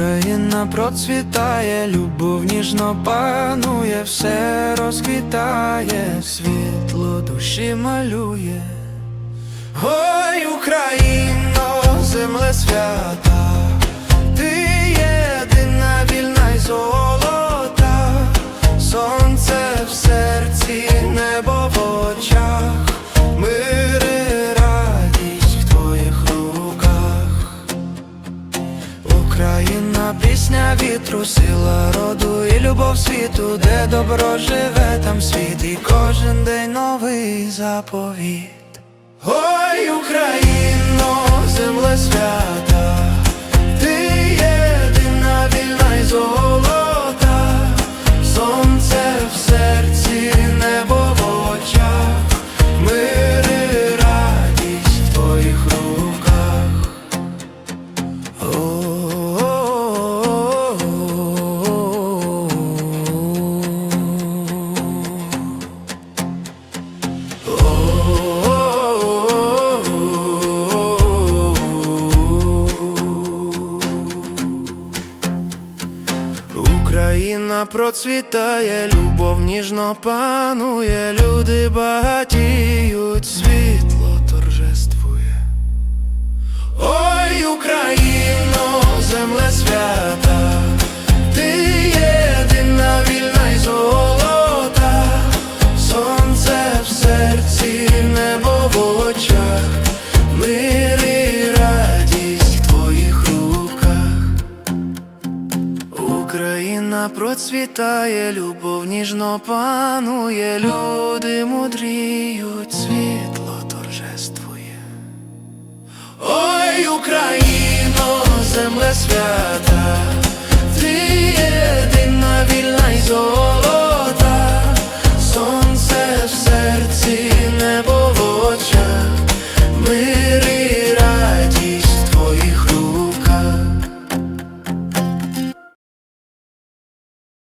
Україна процвітає, любов ніжно панує, все розквітає, світло душі малює. Ой, Україно, земле свята, Україна, пісня вітру, сила роду і любов світу, де добро живе, там світ, і кожен день новий заповіт. Ой, Україно, земле свята, Україна процвітає, любов ніжно панує, люди багатіють, Україна процвітає, любов ніжно панує, люди мудріють, світло торжествує. Ой, Україно, земле свята, ти єдина вільна й золота, сонце в серці небо в очах. Ми